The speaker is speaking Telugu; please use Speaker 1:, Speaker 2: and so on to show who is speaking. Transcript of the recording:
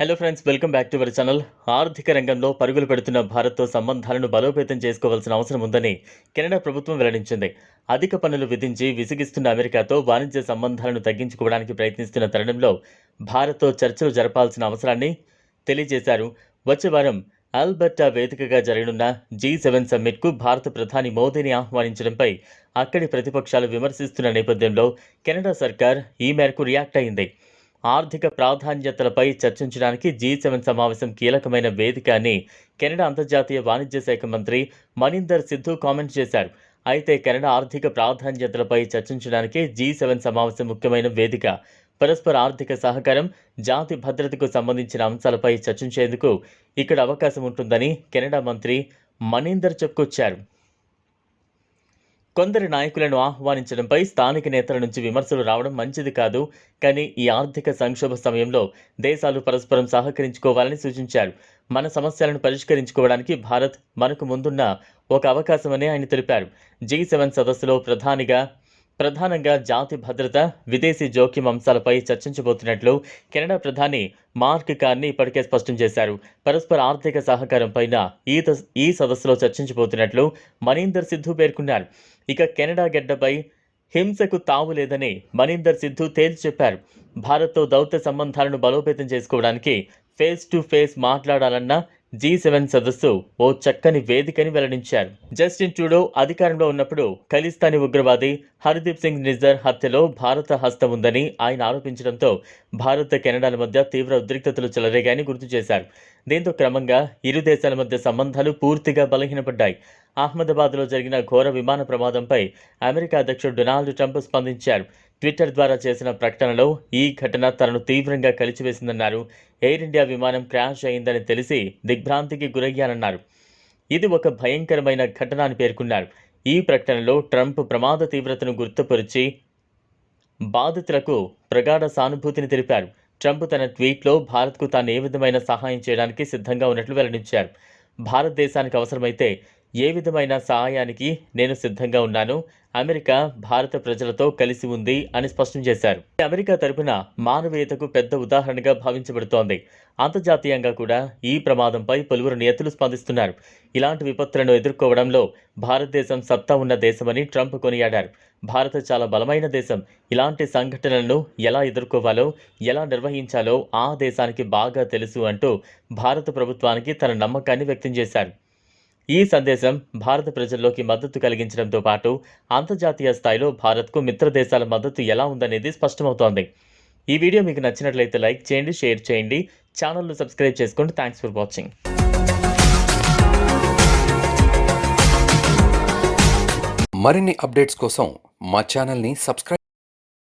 Speaker 1: Hello friends welcome back to our channel ఆర్థిక రంగంలో పరుగులు పెడుతున్న భారత్తో సంబంధాలను బలోపేతం చేసుకోవాల్సిన అవసరం ఉందని కెనడా ప్రభుత్వం వెల్లడించింది. అధిక పన్నులు విధించి విసిగిస్తున్న అమెరికాతో వాణిజ్య సంబంధాలను తగ్గించుకోవడానికి ప్రయత్నిస్తున్న తరుణంలో భారత్తో చర్చలు జరపాల్సిన అవసరాన్ని తెలియజేశారు. వచ్చే వారం ఆల్బర్టా వేదికగా జరగనున్న జీ సెవెన్ సమ్మిట్కు భారత ప్రధాని మోదీని ఆహ్వానించడంపై అక్కడి ప్రతిపక్షాలు విమర్శిస్తున్న నేపథ్యంలో కెనడా సర్కార్ ఈ మేరకు రియాక్ట్ అయింది. ఆర్థిక ప్రాధాన్యతలపై చర్చించడానికి జీ సెవెన్ సమావేశం కీలకమైన వేదిక అని కెనడా అంతర్జాతీయ వాణిజ్య శాఖ మంత్రి మనీందర్ సిద్ధు కామెంట్ చేశారు. అయితే కెనడా ఆర్థిక ప్రాధాన్యతలపై చర్చించడానికి జీ సెవెన్ సమావేశం ముఖ్యమైన వేదిక. పరస్పర ఆర్థిక సహకారం జాతి భద్రతకు సంబంధించిన అంశాలపై చర్చించేందుకు ఇక్కడ అవకాశం ఉంటుందని కెనడా మంత్రి మనీందర్ చెప్పుకొచ్చారు. కొందరి నాయకులను ఆహ్వానించడంపై స్థానిక నేతల నుంచి విమర్శలు రావడం మంచిది కాదు. కానీ ఈ ఆర్థిక సంక్షోభ సమయంలో దేశాలు పరస్పరం సహకరించుకోవాలని సూచించారు. మన సమస్యలను పరిష్కరించుకోవడానికి భారత్ మనకు ముందున్న ఒక అవకాశమని ఆయన తెలిపారు. జీ సెవెన్ సదస్సులో ప్రధానిగా ప్రధానంగా జాతి భద్రత విదేశీ జోక్యం అంశాలపై చర్చించబోతున్నట్లు కెనడా ప్రధాని మార్క్ కార్ని ఇప్పటికే స్పష్టం చేశారు. పరస్పర ఆర్థిక సహకారం పైన ఈ ఈ సదస్సులో చర్చించబోతున్నట్లు మనీందర్ సిద్ధు పేర్కొన్నారు. ఇక కెనడా గడ్డపై హింసకు తావు లేదని మనీందర్ సిద్ధు తేల్చి చెప్పారు. భారత్తో దౌత్య సంబంధాలను బలోపేతం చేసుకోవడానికి ఫేస్ టు ఫేస్ మాట్లాడాలన్న జీ సెవెన్ సదస్సు ఓ చక్కని వేదికని వెల్లడించారు. జస్టిన్ ట్రూడో అధికారంలో ఉన్నప్పుడు ఖలిస్తానీ ఉగ్రవాది హర్దీప్ సింగ్ నిజర్ హత్యలో భారత హస్తం ఉందని ఆయన ఆరోపించడంతో భారత్ కెనడాల మధ్య తీవ్ర ఉద్రిక్తతలు చెలరేగాయని గుర్తు చేశారు. దీంతో క్రమంగా ఇరు దేశాల మధ్య సంబంధాలు పూర్తిగా బలహీనపడ్డాయి. అహ్మదాబాద్లో జరిగిన ఘోర విమాన ప్రమాదంపై అమెరికా అధ్యక్షుడు డొనాల్డ్ ట్రంప్ స్పందించారు. ట్విట్టర్ ద్వారా చేసిన ప్రకటనలో ఈ ఘటన తనను తీవ్రంగా కలిచివేసిందన్నారు ఎయిర్ ఇండియా విమానం క్రాష్ అయిందని తెలిసి దిగ్భ్రాంతికి గురయ్యానన్నారు. ఇది ఒక భయంకరమైన ఘటన అని పేర్కొన్నారు. ఈ ప్రకటనలో ట్రంప్ ప్రమాద తీవ్రతను గుర్తుపరిచి బాధితులకు ప్రగాఢ సానుభూతిని తెలిపారు. ట్రంప్ తన ట్వీట్లో భారత్కు తాను ఏ విధమైన సహాయం చేయడానికి సిద్ధంగా ఉన్నట్లు వెల్లడించారు. భారతదేశానికి అవసరమైతే ఏ విధమైన సహాయానికి నేను సిద్ధంగా ఉన్నాను? అమెరికా భారత ప్రజలతో కలిసి ఉంది అని స్పష్టం చేశారు. అమెరికా తరపున మానవీయతకు పెద్ద ఉదాహరణగా భావించబడుతోంది. అంతర్జాతీయంగా కూడా ఈ ప్రమాదంపై పలువురు నేతలు స్పందిస్తున్నారు. ఇలాంటి విపత్తులను ఎదుర్కోవడంలో భారతదేశం సత్తా ఉన్న దేశమని ట్రంప్ కొనియాడారు. భారత చాలా బలమైన దేశం. ఇలాంటి సంఘటనలను ఎలా ఎదుర్కోవాలో ఎలా నిర్వహించాలో ఆ దేశానికి బాగా తెలుసు అంటూ భారత ప్రభుత్వానికి తన నమ్మకాన్ని వ్యక్తం చేశారు. ఈ సందేశం భారత ప్రజల్లోకి మద్దతు కలిగించడంతో పాటు అంతర్జాతీయ స్థాయిలో భారత్కు మిత్ర దేశాల మద్దతు ఎలా ఉందనేది స్పష్టమవుతోంది. ఈ వీడియో మీకు నచ్చినట్లయితే లైక్ చేయండి షేర్ చేయండి. ఛానల్ను సబ్స్క్రైబ్ చేసుకోండి థ్యాంక్స్ ఫర్ వాచింగ్.
Speaker 2: మరిన్ని అప్డేట్స్ కోసం మా ఛానల్ని సబ్స్క్రైబ్